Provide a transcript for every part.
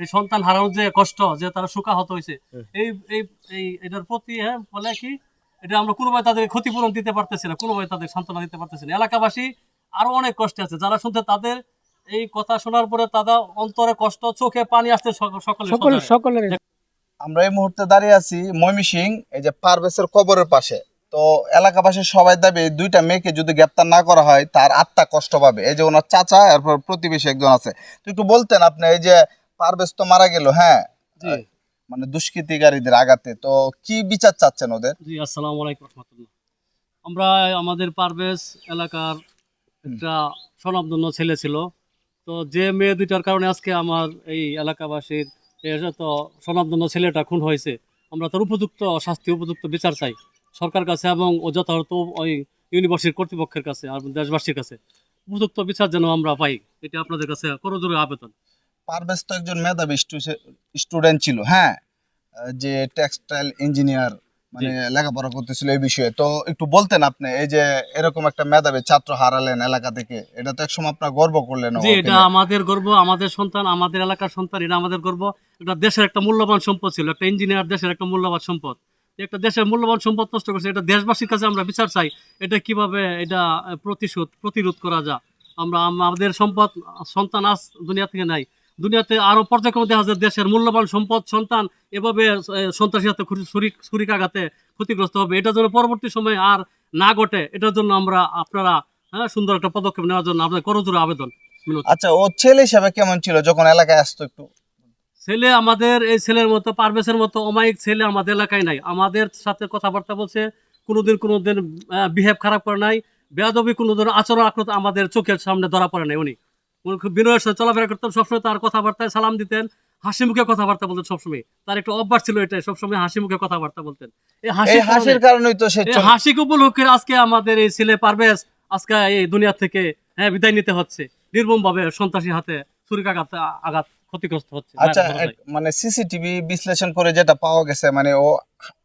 এই সন্তান হারানোর যে কষ্ট যে তারা শোকাহত হয়েছে এই এই এই এটার প্রতি হ্যাঁ বলে কি এটা আমরা কোনোভাবে তাদের ক্ষতিপূরণ দিতে পারতেছি না কোনোভাবে তাদের সান্ত্বনা দিতে পারতেছি না। এলাকাবাসী আরও অনেক কষ্টে আছে যারা শুনতে তাদের এই কথা শোনার পরে তাদের অন্তরে কষ্ট চোখে পানি আসতে সক- সকলে সকল। সকলের। আমরা এই মুহূর্তে দাঁড়িয়ে আছি ময়মিসিং এই যে পারভেসের কবরের পাশে। তো এলাকাবাসীর সবাই দাবি দুইটা মেয়েকে যদি গ্রেপ্তার না করা হয় তার আত্মা কষ্ট পাবে। এই যে ওনার চাচা এরপর প্রতিবেশী একজন আছে। তো একটু বলতেন আপনি এই যে পারভেজ তো মারা গেল হ্যাঁ। মানে দুষ্কৃতিকারীদের আঘাতে। তো কি বিচার চাচ্ছেন ওদের? জি আসসালামু আলাইকুম রহমতুল্লাহ। আমরা আমাদের পারভেজ এলাকার একটা স্বনামধন্য ছেলে ছিল। তো যে মেয়ে দুইটার কারণে আজকে আমার এই এলাকাবাসীর তো স্বনামধন্য ছেলেটা খুন হয়েছে আমরা তার উপযুক্ত শাস্তি উপযুক্ত বিচার চাই। সরকার কাছে এবং ও যথাযথ ওই ইউনিভার্সিটির কর্তৃপক্ষের কাছে আর দেশবাসীর কাছে। উপযুক্ত বিচার যেন আমরা পাই এটা আপনাদের কাছে করজোরে আবেদন। পারভেজ তো একজন মেধাবী স্টুডেন্ট ছিল হ্যাঁ? যে টেক্সটাইল ইঞ্জিনিয়ার মানে লেখাপড়া করতেছিল এই বিষয়ে। তো একটু বলতেন আপনি এই যে এরকম একটা মেধাবী ছাত্র হারালেন এলাকা থেকে এটা তো একসময় আপনার গর্ব করলেন জি এটা আমাদের গর্ব আমাদের সন্তান আমাদের এলাকার সন্তান এটা আমাদের গর্ব। এটা দেশের একটা মূল্যবান সম্পদ ছিল একটা ইঞ্জিনিয়ার দেশের একটা মূল্যবান সম্পদ। একটা দেশের মূল্যবান সম্পদ নষ্ট করছে এটা দেশবাসীর কাছে আমরা বিচার চাই এটা কীভাবে এটা প্রতিশোধ প্রতিরোধ করা যায়? আমরা আমাদের সম্পদ সন্তান আজ দুনিয়া থেকে নাই। দুনিয়াতে আরও পর্যায়ক্রমে দেখা যায় দেশের মূল্যবান সম্পদ সন্তান এভাবে আহ, সন্ত্রাসীর হাতে ছুরিকাঘাতে ক্ষতিগ্রস্ত হবে। এটার জন্য পরবর্তী সময় আর না ঘটে এটার জন্য আমরা আপনারা হ্যাঁ সুন্দর একটা পদক্ষেপ নেওয়ার জন্য আপনাদের করজোরে আবেদন। আচ্ছা ও ছেলে হিসাবে কেমন ছিল যখন এলাকায় আসতো একটু? ছেলে আমাদের এই ছেলের মতো পারভেজের মতো অমায়িক ছেলে আমাদের এলাকায় নাই। আমাদের সাথে কথাবার্তা বলছে কোনোদিন কোনোদিন বিহেভ খারাপ করে নাই। বেয়াদবি কোনো ধরনের আচরণ আক্রত আমাদের চোখের সামনে ধরা পড়ে নাই উনি। খুব বিনয়ের সাথে চলাফেরা করতেন সবসময় তার কথাবার্তায় সালাম দিতেন হাসি মুখে কথাবার্তা বলতেন সবসময়। তার একটা অভ্যাস ছিল এটাই সবসময় হাসি মুখে কথাবার্তা বলতেন। এই হাসি হাসির কারণেই তো সে হাসি উপলক্ষে আজকে আমাদের এই ছেলে পারভেজ আজকে এই দুনিয়া থেকে হ্যাঁ বিদায় নিতে হচ্ছে। নির্মম ভাবে সন্ত্রাসী হাতে ছুরিকাঘাত আঘাত ক্ষতিগ্রস্ত হচ্ছে। আচ্ছা মানে সিসিটিভি বিশ্লেষণ করে যেটা পাওয়া গেছে মানে ও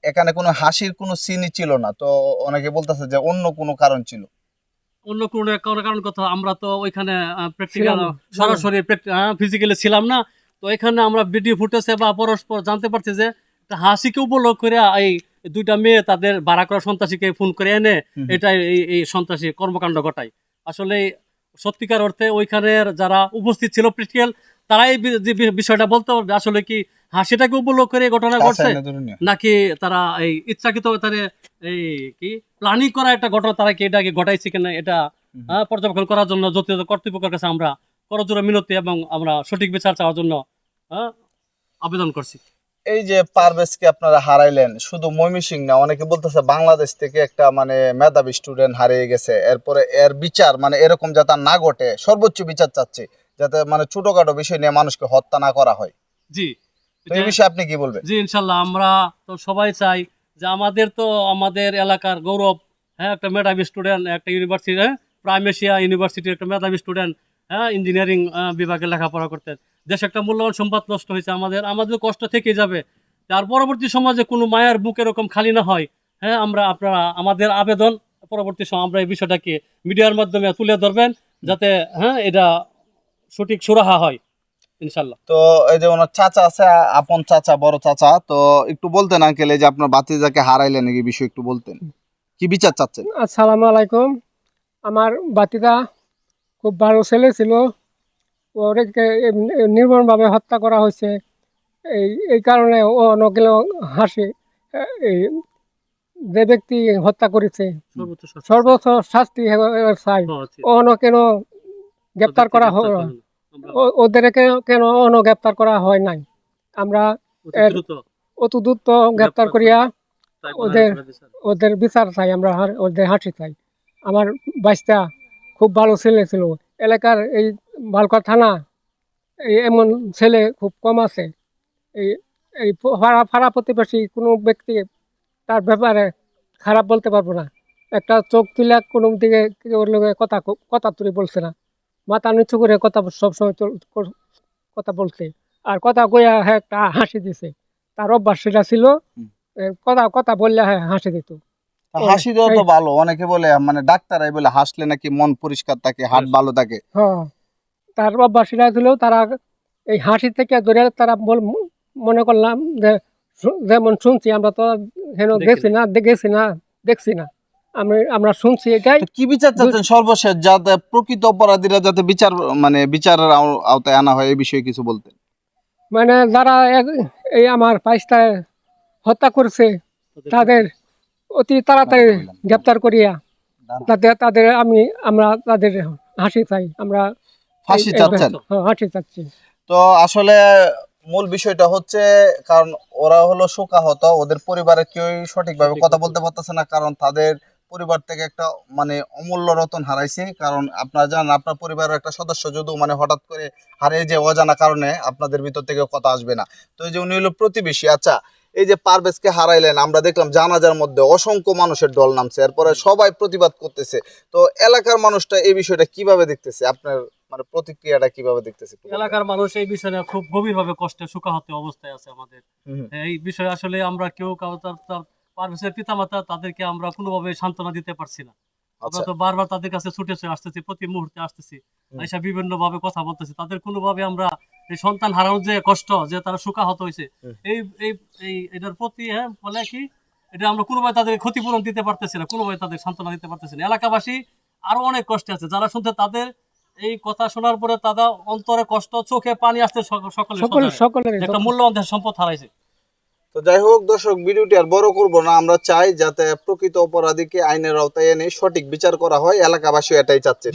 এখানে কোনো হাসির কোনো সিনই ছিল না তো অনেকে বলতেছে যে অন্য কোনো কারণ ছিল। অন্য কোনো কারণ কথা আমরা তো ওইখানে প্র্যাকটিক্যাল সরাসরি ফিজিক্যালি ছিলাম না। তো এখানে আমরা ভিডিও ফুটেজে বা পরস্পর জানতে পারছি যে হাসিকে উপলক্ষ করে এই দুইটা মেয়ে তাদের ভাড়া করা সন্ত্রাসীকে ফোন করে এনে এটাই এটা এই এই সন্ত্রাসী কর্মকাণ্ড ঘটায়। আসলে সত্যিকার অর্থে ওইখানের যারা উপস্থিত ছিল প্র্যাকটিক্যাল তারাই যে বিষয়টা বলতে পারবে আসলে কি হাসিটাকে উপলক্ষ করে ঘটনা ঘটছে ধরে নিয়ে। নাকি তারা এই ইচ্ছাকৃত তারে এই কি প্ল্যানিং করা একটা ঘটনা তারা কি এটাকে ঘটাইছে কিনা এটা পর্যবেক্ষণ করার জন্য যথাযথ কর্তৃপক্ষের কাছে আমরা করজোড়া মিনতি এবং আমরা সঠিক বিচার চাওয়ার জন্য আবেদন করছি। এই যে পারভেজকে আপনারা হারাইলেন শুধু ময়মনসিং না অনেকে বলতেছে বাংলাদেশ থেকে একটা মানে মেধাবী স্টুডেন্ট হারিয়ে গেছে এরপরে এর বিচার মানে এরকম যাতে না ঘটে সর্বোচ্চ বিচার চাচ্ছে। যাতে মানে ছোটখাটো বিষয় নিয়ে মানুষকে হত্যা না করা হয়। জি। এই বিষয়ে আপনি কি বলবেন? জি ইনশাল্লাহ আমরা তো সবাই চাই যে আমাদের তো আমাদের এলাকার গৌরব হ্যাঁ একটা মেধাবী স্টুডেন্ট একটা ইউনিভার্সিটি প্রাইম এশিয়া ইউনিভার্সিটির একটা মেধাবী স্টুডেন্ট হ্যাঁ ইঞ্জিনিয়ারিং বিভাগে লেখাপড়া করতেন। দেশে একটা মূল্যবান সম্পদ নষ্ট হয়েছে আমাদের আমাদের কষ্ট থেকে যাবে। তার পরবর্তী সমাজে কোনো মায়ের বুক এরকম খালি না হয়। হ্যাঁ আমরা আপনারা আমাদের আবেদন পরবর্তী সময় আমরা এই বিষয়টাকে মিডিয়ার মাধ্যমে তুলে ধরবেন যাতে হ্যাঁ এটা সঠিক সুরাহা হয় ইনশাল্লাহ তো এই যে ওনার চাচা আছে আপন চাচা বড় চাচা তো একটু বলতেন আঙ্কেল এই যে আপনার বাতিজাকে হারাইলেন এই বিষয়ে একটু বলতেন। কি বিচার চাচ্ছেন? আসসালামু আলাইকুম। আমার বাতিদা খুব ভালো ছেলে ছিল। ওদেরকে নির্মমভাবে হত্যা করা হয়েছে। এই এই কারণে ও নগেল হাসি। এই যে ব্যক্তি হত্যা করেছে সর্বোচ্চ শাস্তি। সর্বোচ্চ শাস্তি হে- চাই। অন্য কেন গ্রেপ্তার করা হয় ওদেরকে কেন অন্য গ্রেপ্তার করা হয় নাই? আমরা অতি দ্রুত। গ্রেপ্তার করিয়া ওদের- ওদের বিচার চাই আমরা ওদের হাসি চাই। আমার বাইশটা খুব ভালো ছেলে ছিল। এলাকার এই বালকা থানা এই এমন ছেলে খুব কম আছে। এই এই পাড়া পাড়া প্রতিবেশী কোনো ব্যক্তি তার ব্যাপারে খারাপ বলতে পারব না। একটা চোখ তুলে কোনো দিকে ওর কথা কথা তুলে বলছে না। মাথা নিচু করে কথা সবসময় কথা বলছে। আর কথা কইয়া হ্যাঁ একটা হাসি দিছে। তার অভ্যাস সেটা ছিল কথা কথা বললে হ্যাঁ হাসি দিত। হাসি দেওয়া তো ভালো। অনেকে বলে মানে ডাক্তারাই বলে হাসলে নাকি মন পরিষ্কার থাকে Yes. ভালো থাকে। হ্যাঁ। তার অভ্যাস সেটা ছিল তারা এই হাসি থেকে ধরে তারা বল মনে করলাম যে যেমন শুনছি আমরা তো হেন দেখছি না দেখেছি না দেখছি না। আমি আমরা শুনছি এটাই। কি বিচার চাচ্ছেন? সর্বশেষ যাতে প্রকৃত অপরাধীরা যাতে বিচার মানে বিচারের আওতায় আনা হয় এই বিষয়ে কিছু বলতেন মানে যারা এই আমার পাইস্তায় হত্যা করছে তাদের অতি তাড়াতাড়ি গ্রেপ্তার করিয়া তাদের তাদের আমি আমরা তাদের হাসি চাই আমরা ফাঁসি চাচ্ছেন? হ্যাঁ, হাসি চাচ্ছি। তো আসলে মূল বিষয়টা হচ্ছে কারণ ওরা হলো শোকাহত ওদের পরিবারের কেউই সঠিকভাবে সঠিক কথা কথা। বলতে পারতেছে না কারণ তাদের পরিবার থেকে একটা মানে অমূল্য রতন হারাইছে। কারণ আপনারা জানেন আপনার পরিবারের একটা সদস্য যদিও মানে হঠাৎ করে হারিয়ে যে অজানা কারণে আপনাদের ভিতর থেকে কথা আসবে না। তো এই যে উনি হলো প্রতিবেশী আচ্ছা এই যে পারভেজকে হারাইলেন আমরা দেখলাম জানাজার মধ্যে অসংখ্য মানুষের দল নামছে এরপরে সবাই প্রতিবাদ করতেছে। তো এলাকার মানুষটা এই বিষয়টা কীভাবে দেখতেছে? আপনার মানে প্রতিক্রিয়াটা কীভাবে দেখতেছে এলাকার মানুষ এই বিষয়ে খুব গভীরভাবে কষ্টে সুখাহত অবস্থায় আছে আমাদের। এই বিষয়ে আসলে আমরা কেউ তার তার পারভেজের পিতামাতা তাদেরকে আমরা কোনোভাবে সান্ত্বনা দিতে পারছি না। আমরা আচ্ছা। তো বারবার তাদের কাছে ছুটে ছুটে আসতেছি প্রতি মুহূর্তে আসতেছি। হুম। এসে বিভিন্ন ভাবে কথা বলতেছি। তাদের কোনোভাবে আমরা এই সন্তান হারানোর যে কষ্ট যে তারা সুখাহত হয়েছে এই এই এই এটার প্রতি হ্যাঁ বলে কি এটা আমরা কোনোভাবে তাদের ক্ষতিপূরণ দিতে পারতেছি না কোনোভাবে তাদের সান্ত্বনা দিতে পারতেছি না। এলাকাবাসী আরও অনেক কষ্টে আছে। যারা শুনতে তাদের এই কথা শোনার পরে তাদের অন্তরে কষ্ট চোখে পানি আসতে সকলে সকল সকলের একটা মূল্যবান সম্পদ হারাইছে। তো যাই হোক, দর্শক, ভিডিওটি আর বড় করব না। আমরা চাই যাতে প্রকৃত অপরাধীকে আইনের আওতায় এনে সঠিক বিচার করা হয়। এলাকাবাসী এটাই চাচ্ছে।